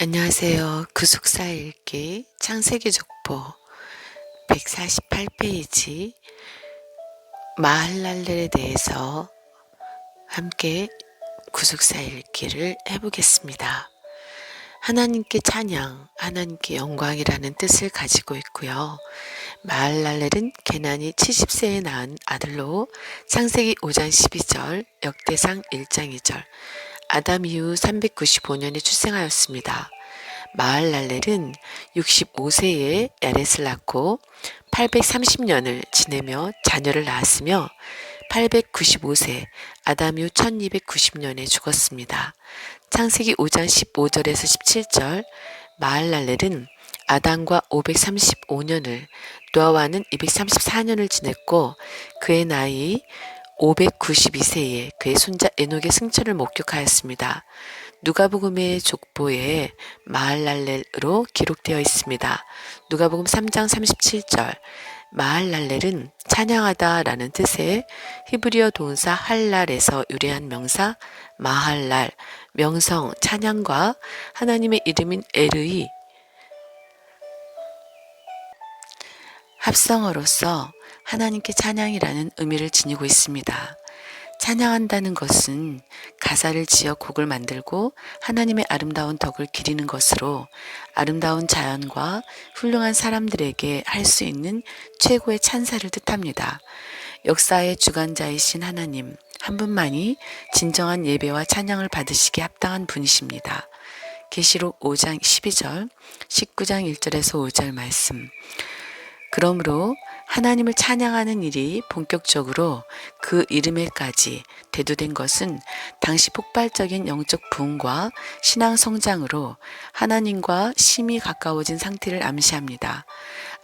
안녕하세요. 구속사 읽기 창세기 족보 148페이지 마할랄렐에 대해서 함께 구속사 읽기를 해보겠습니다. 하나님께 찬양, 하나님께 영광이라는 뜻을 가지고 있고요. 마할랄렐은 게난이 70세에 낳은 아들로 창세기 5장 12절, 역대상 1장 2절, 아담 이후 395년에 출생하였습니다. 마할랄렐은 65세에 야렛을 낳고 830년을 지내며 자녀를 낳았으며 895세 아담 이후 1290년에 죽었습니다. 창세기 5장 15절에서 17절 마할랄렐은 아담과 535년을 노아와는 234년을 지냈고 그의 나이 592세에 그의 손자 에녹의 승천을 목격하였습니다. 누가복음의 족보에 마할랄렐으로 기록되어 있습니다. 누가복음 3장 37절 마할랄렐은 찬양하다라는 뜻의 히브리어 동사 할랄에서 유래한 명사 마할랄, 명성, 찬양과 하나님의 이름인 에르이 합성어로서 하나님께 찬양이라는 의미를 지니고 있습니다. 찬양한다는 것은 가사를 지어 곡을 만들고 하나님의 아름다운 덕을 기리는 것으로 아름다운 자연과 훌륭한 사람들에게 할 수 있는 최고의 찬사를 뜻합니다. 역사의 주관자이신 하나님 한 분만이 진정한 예배와 찬양을 받으시기에 합당한 분이십니다. 계시록 5장 12절, 19장 1절에서 5절 말씀. 그러므로 하나님을 찬양하는 일이 본격적으로 그 이름에까지 대두된 것은 당시 폭발적인 영적 부흥과 신앙 성장으로 하나님과 심히 가까워진 상태를 암시합니다.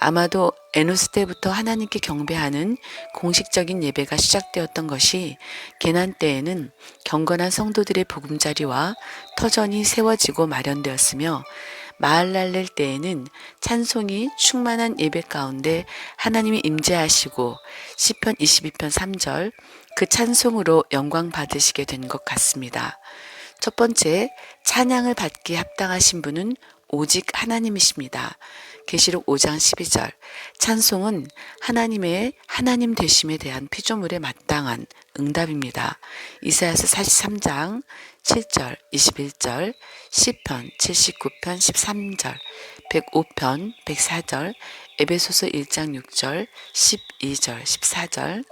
아마도 에노스 때부터 하나님께 경배하는 공식적인 예배가 시작되었던 것이 개난 때에는 경건한 성도들의 보금자리와 터전이 세워지고 마련되었으며 마할랄렐 때에는 찬송이 충만한 예배 가운데 하나님이 임재하시고 시편 22편 3절 그 찬송으로 영광 받으시게 된 것 같습니다. 첫 번째 찬양을 받기에 합당하신 분은 오직 하나님이십니다. 계시록 5장 12절 찬송은 하나님의 하나님 되심에 대한 피조물에 마땅한 응답입니다. 이사야서 43장 7절, 21절, 10편, 79편, 13절, 105편, 104절, 에베소서 1장 6절, 12절, 14절,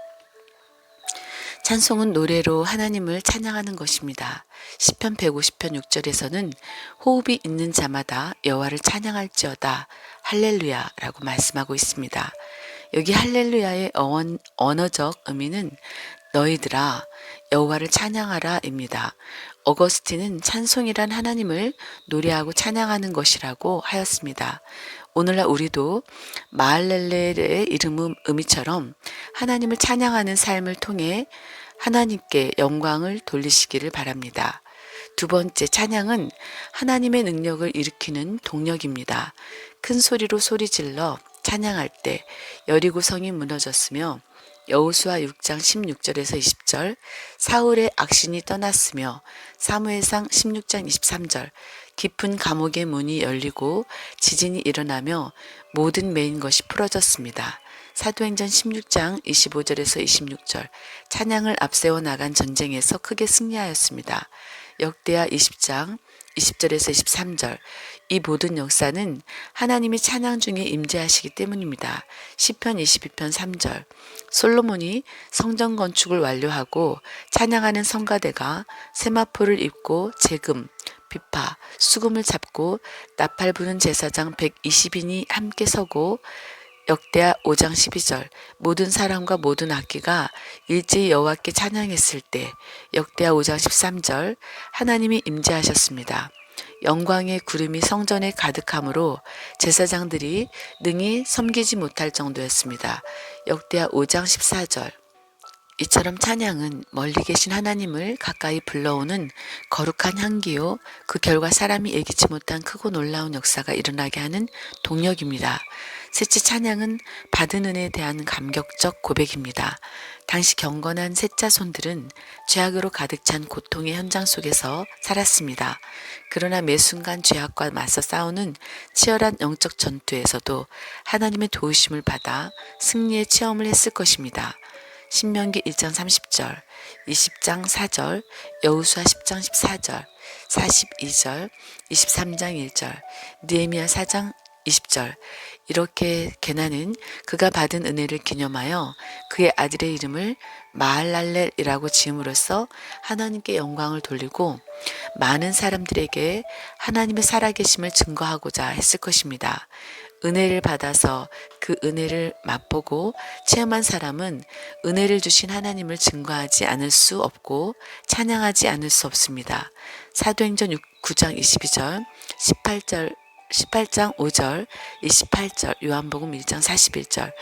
찬송은 노래로 하나님을 찬양하는 것입니다. 시편 150편 6절에서는 호흡이 있는 자마다 여호와를 찬양할지어다 할렐루야라고 말씀하고 있습니다. 여기 할렐루야의 어원, 언어적 의미는 너희들아 여호와를 찬양하라입니다. 어거스틴은 찬송이란 하나님을 노래하고 찬양하는 것이라고 하였습니다. 오늘날 우리도 마할렐렐의 이름 의미처럼 하나님을 찬양하는 삶을 통해 하나님께 영광을 돌리시기를 바랍니다. 두 번째 찬양은 하나님의 능력을 일으키는 동력입니다. 큰 소리로 소리 질러 찬양할 때 여리고성이 무너졌으며 여호수아 6장 16절에서 20절 사울의 악신이 떠났으며 사무엘상 16장 23절 깊은 감옥의 문이 열리고 지진이 일어나며 모든 메인 것이 풀어졌습니다. 사도행전 16장 25절에서 26절 찬양을 앞세워 나간 전쟁에서 크게 승리하였습니다. 역대하 20장 20절에서 23절 이 모든 역사는 하나님이 찬양 중에 임재하시기 때문입니다. 시편 22편 3절 솔로몬이 성전 건축을 완료하고 찬양하는 성가대가 세마포를 입고 재금 비파 수금을 잡고 나팔 부는 제사장 120인이 함께 서고 역대하 5장 12절 모든 사람과 모든 악기가 일제히 여호와께 찬양했을 때 역대하 5장 13절 하나님이 임재하셨습니다. 영광의 구름이 성전에 가득함으로 제사장들이 능히 섬기지 못할 정도였습니다. 역대하 5장 14절 이처럼 찬양은 멀리 계신 하나님을 가까이 불러오는 거룩한 향기요. 그 결과 사람이 예기치 못한 크고 놀라운 역사가 일어나게 하는 동력입니다. 셋째 찬양은 받은 은혜에 대한 감격적 고백입니다. 당시 경건한 셋자손들은 죄악으로 가득 찬 고통의 현장 속에서 살았습니다. 그러나 매 순간 죄악과 맞서 싸우는 치열한 영적 전투에서도 하나님의 도우심을 받아 승리의 체험을 했을 것입니다. 신명기 1장 30절, 20장 4절, 여우수아 10장 14절, 42절, 23장 1절, 느헤미야 4장 20절 이렇게 게나는 그가 받은 은혜를 기념하여 그의 아들의 이름을 마할랄렐이라고 지음으로써 하나님께 영광을 돌리고 많은 사람들에게 하나님의 살아계심을 증거하고자 했을 것입니다. 은혜를 받아서 그 은혜를 맛보고 체험한 사람은 은혜를 주신 하나님을 증거하지 않을 수 없고 찬양하지 않을 수 없습니다. 사도행전 9장 22절, 18절 18장 5절, 28절, 요한복음 1장 41절,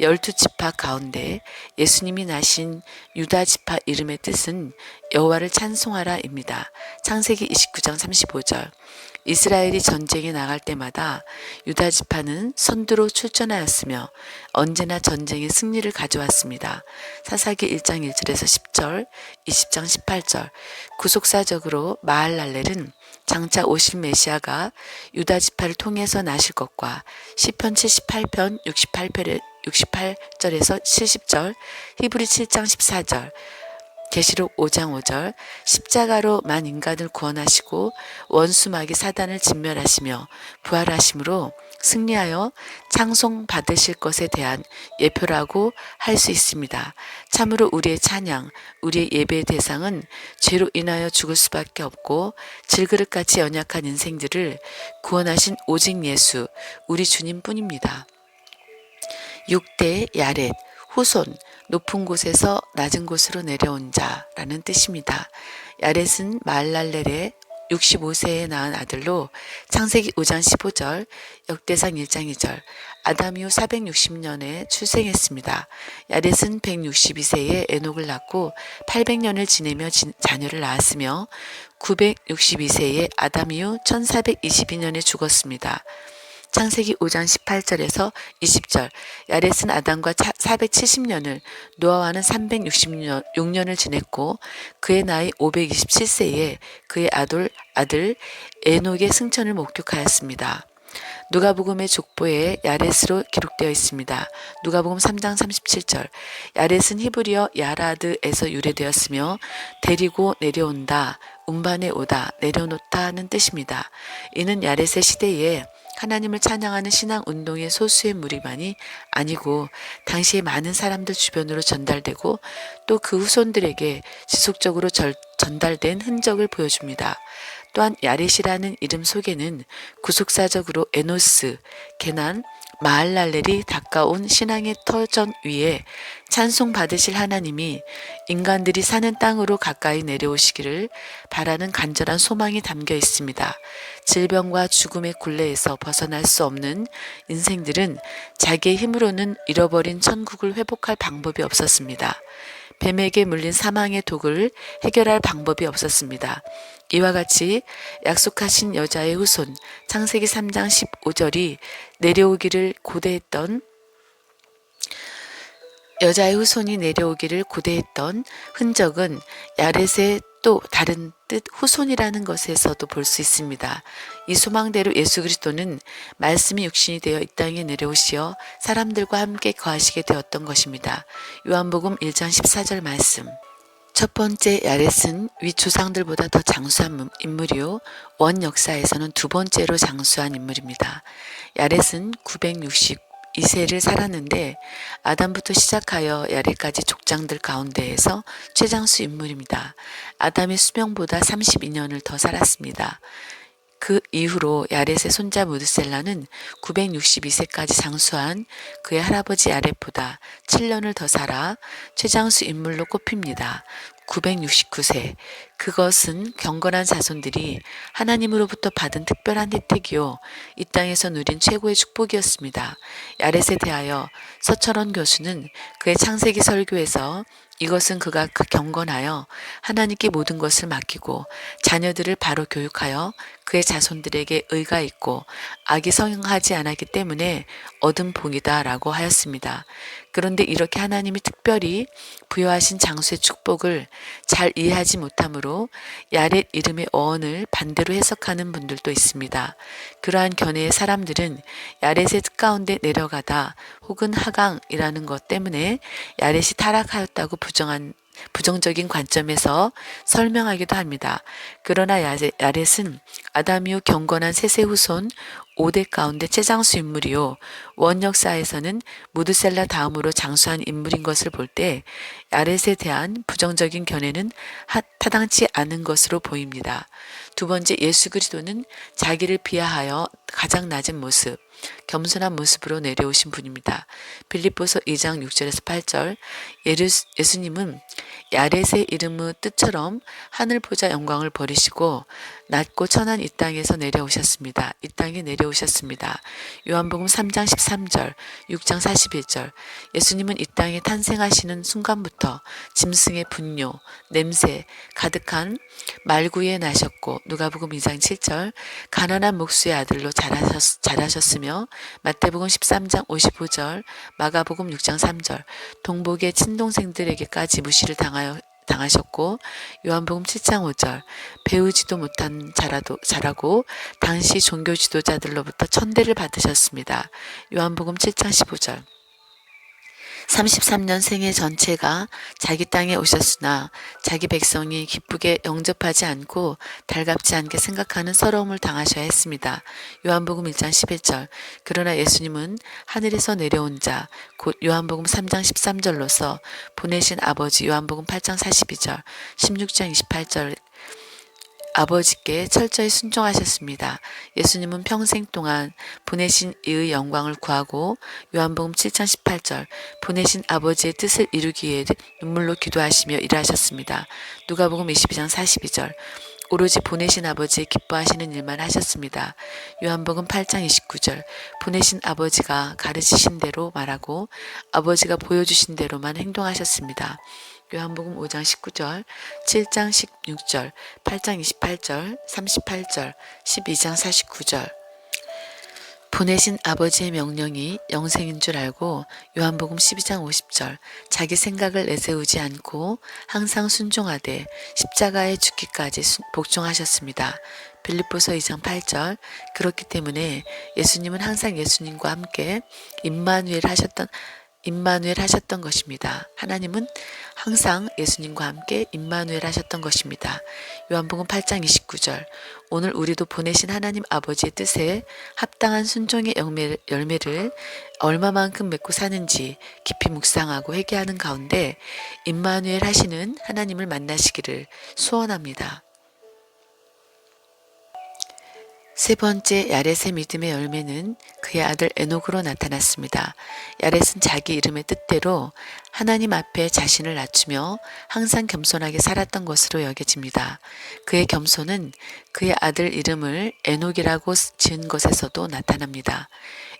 열두 지파 가운데 예수님이 나신 유다 지파 이름의 뜻은 여호와를 찬송하라입니다. 창세기 29장 35절. 이스라엘이 전쟁에 나갈 때마다 유다 지파는 선두로 출전하였으며 언제나 전쟁의 승리를 가져왔습니다. 사사기 1장 1절에서 10절, 20장 18절. 구속사적으로 마할랄렐은 장차 오실 메시아가 유다 지파를 통해서 나실 것과 시편 78편 68편에 68절에서 70절, 히브리 7장 14절, 계시록 5장 5절 십자가로 만 인간을 구원하시고 원수마귀 사단을 진멸하시며 부활하심으로 승리하여 창송 받으실 것에 대한 예표라고 할 수 있습니다. 참으로 우리의 찬양, 우리의 예배의 대상은 죄로 인하여 죽을 수밖에 없고 질그릇같이 연약한 인생들을 구원하신 오직 예수, 우리 주님뿐입니다. 6대 야렛, 후손, 높은 곳에서 낮은 곳으로 내려온 자라는 뜻입니다. 야렛은 말랄렐의 65세에 낳은 아들로 창세기 5장 15절, 역대상 1장 2절, 아담 이후 460년에 출생했습니다. 야렛은 162세에 에녹을 낳고 800년을 지내며 자녀를 낳았으며 962세에 아담 이후 1422년에 죽었습니다. 창세기 5장 18절에서 20절 야렛은 아담과 470년을 노아와는 366년을 지냈고 그의 나이 527세에 그의 아들 아들 에녹의 승천을 목격하였습니다. 누가복음의 족보에 야렛으로 기록되어 있습니다. 누가복음 3장 37절 야렛은 히브리어 야라드에서 유래되었으며 데리고 내려온다, 운반에 오다, 내려놓다는 뜻입니다. 이는 야렛의 시대에 하나님을 찬양하는 신앙 운동의 소수의 무리만이 아니고 당시에 많은 사람들 주변으로 전달되고 또 그 후손들에게 지속적으로 절, 전달된 흔적을 보여줍니다. 또한 야렛이라는 이름 속에는 구속사적으로 에노스, 게난, 마할랄렐이 가까운 신앙의 터전 위에 찬송 받으실 하나님이 인간들이 사는 땅으로 가까이 내려오시기를 바라는 간절한 소망이 담겨 있습니다. 질병과 죽음의 굴레에서 벗어날 수 없는 인생들은 자기의 힘으로는 잃어버린 천국을 회복할 방법이 없었습니다. 뱀에게 물린 사망의 독을 해결할 방법이 없었습니다. 이와 같이 약속하신 여자의 후손 창세기 3장 15절이 내려오기를 고대했던 여자의 후손이 내려오기를 고대했던 흔적은 야렛의 또 다른 뜻 후손이라는 것에서도 볼 수 있습니다. 이 소망대로 예수 그리스도는 말씀이 육신이 되어 이 땅에 내려오시어 사람들과 함께 거하시게 되었던 것입니다. 요한복음 1장 14절 말씀. 첫 번째 야렛은 위 조상들보다 더 장수한 인물이요. 원 역사에서는 두 번째로 장수한 인물입니다. 야렛은 962세를 살았는데 아담부터 시작하여 야렛까지 족장들 가운데에서 최장수 인물입니다. 아담의 수명보다 32년을 더 살았습니다. 그 이후로 야렛의 손자 무드셀라는 962세까지 장수한 그의 할아버지 야렛보다 7년을 더 살아 최장수 인물로 꼽힙니다. 969세. 그것은 경건한 자손들이 하나님으로부터 받은 특별한 혜택이요. 이 땅에서 누린 최고의 축복이었습니다. 야렛에 대하여 서철원 교수는 그의 창세기 설교에서 이것은 그가 그 경건하여 하나님께 모든 것을 맡기고 자녀들을 바로 교육하여 그의 자손들에게 의가 있고 악이 성행하지 않았기 때문에 얻은 복이다라고 하였습니다. 그런데 이렇게 하나님이 특별히 부여하신 장수의 축복을 잘 이해하지 못하므로 야렛 이름의 어원을 반대로 해석하는 분들도 있습니다. 그러한 견해의 사람들은 야렛의 뜻 가운데 내려가다 혹은 하강이라는 것 때문에 야렛이 타락하였다고 부정한 부정적인 관점에서 설명하기도 합니다. 그러나 야렛은 아담 이후 경건한 세세 후손 5대 가운데 최장수 인물이요. 원역사에서는 무드셀라 다음으로 장수한 인물인 것을 볼 때 야렛에 대한 부정적인 견해는 타당치 않은 것으로 보입니다. 두 번째 예수 그리스도는 자기를 비하하여 가장 낮은 모습, 겸손한 모습으로 내려오신 분입니다. 빌립보서 2장 6절에서 8절 예수님은 야렛의 이름의 뜻처럼 하늘 보자 영광을 버리시고 낮고 천한 이 땅에서 내려오셨습니다. 이 땅에 내려오셨습니다. 요한복음 3장 13절, 6장 41절 예수님은 이 땅에 탄생하시는 순간부터 짐승의 분뇨, 냄새 가득한 말구에 나셨고 누가복음 2장 7절 가난한 목수의 아들로 자라셨, 자라셨으며 마태복음 13장 55절 마가복음 6장 3절 동복의 친동생들에게까지 무시를 당하여 당하셨고 요한복음 7장 5절 배우지도 못한 자라도 자라고 당시 종교 지도자들로부터 천대를 받으셨습니다. 요한복음 7장 15절 33년 생애 전체가 자기 땅에 오셨으나 자기 백성이 기쁘게 영접하지 않고 달갑지 않게 생각하는 서러움을 당하셔야 했습니다. 요한복음 1장 11절. 그러나 예수님은 하늘에서 내려온 자, 곧 요한복음 3장 13절로서 보내신 아버지 요한복음 8장 42절, 16장 28절 아버지께 철저히 순종하셨습니다. 예수님은 평생 동안 보내신 이의 영광을 구하고 요한복음 7장 18절 보내신 아버지의 뜻을 이루기 위해 눈물로 기도하시며 일하셨습니다. 누가복음 22장 42절 오로지 보내신 아버지 기뻐하시는 일만 하셨습니다. 요한복음 8장 29절 보내신 아버지가 가르치신 대로 말하고 아버지가 보여주신 대로만 행동하셨습니다. 요한복음 5장 19절, 7장 16절, 8장 28절, 38절, 12장 49절. 보내신 아버지의 명령이 영생인 줄 알고 요한복음 12장 50절 자기 생각을 내세우지 않고 항상 순종하되 십자가에 죽기까지 복종하셨습니다. 빌립보서 2장 8절 그렇기 때문에 예수님은 항상 예수님과 함께 임마누엘 하셨던 임마누엘 하셨던 것입니다. 하나님은 항상 예수님과 함께 임마누엘 하셨던 것입니다. 요한복음 8장 29절 오늘 우리도 보내신 하나님 아버지의 뜻에 합당한 순종의 열매를 얼마만큼 맺고 사는지 깊이 묵상하고 회개하는 가운데 임마누엘 하시는 하나님을 만나시기를 소원합니다. 세 번째 야렛의 믿음의 열매는 그의 아들 에녹으로 나타났습니다. 야렛은 자기 이름의 뜻대로 하나님 앞에 자신을 낮추며 항상 겸손하게 살았던 것으로 여겨집니다. 그의 겸손은 그의 아들 이름을 에녹이라고 지은 것에서도 나타납니다.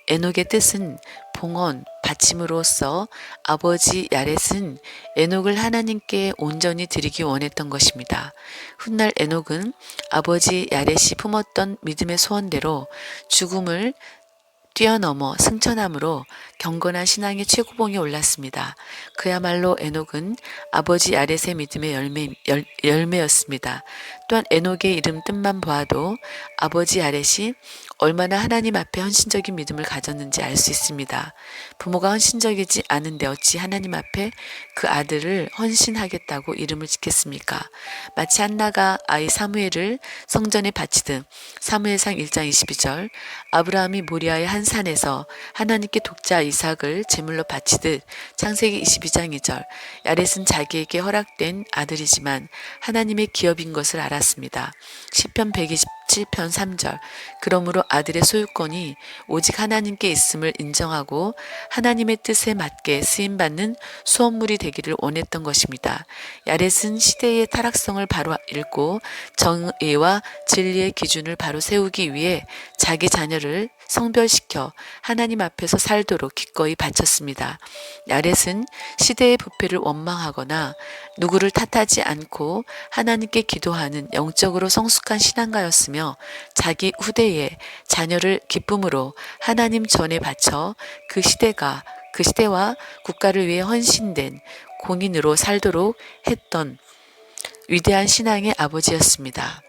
에녹의 뜻은 봉헌, 받침으로써 아버지 야렛은 에녹을 하나님께 온전히 드리기 원했던 것입니다. 훗날 에녹은 아버지 야렛이 품었던 믿음의 소원대로 죽음을 뛰어넘어 승천함으로 경건한 신앙의 최고봉에 올랐습니다. 그야말로 에녹은 아버지 아렛의 믿음의 열매, 열, 열매였습니다. 또한 에녹의 이름 뜻만 보아도 아버지 아렛이 얼마나 하나님 앞에 헌신적인 믿음을 가졌는지 알 수 있습니다. 부모가 헌신적이지 않은데 어찌 하나님 앞에 그 아들을 헌신하겠다고 이름을 짓겠습니까? 마치 한나가 아이 사무엘을 성전에 바치듯 사무엘상 1장 22절 아브라함이 모리아의 한 산에서 하나님께 독자 이삭을 제물로 바치듯 창세기 22장 2절 야렛은 자기에게 허락된 아들이지만 하나님의 기업인 것을 알았습니다. 시편 120 17편 3절. 그러므로 아들의 소유권이 오직 하나님께 있음을 인정하고 하나님의 뜻에 맞게 쓰임 받는 수업물이 되기를 원했던 것입니다. 야렛은 시대의 타락성을 바로 읽고 정의와 진리의 기준을 바로 세우기 위해 자기 자녀를 성별시켜 하나님 앞에서 살도록 기꺼이 바쳤습니다. 야렛은 시대의 부패를 원망하거나 누구를 탓하지 않고 하나님께 기도하는 영적으로 성숙한 신앙가였으며 자기 후대에 자녀를 기쁨으로 하나님 전에 바쳐 그 시대가 그 시대와 국가를 위해 헌신된 공인으로 살도록 했던 위대한 신앙의 아버지였습니다.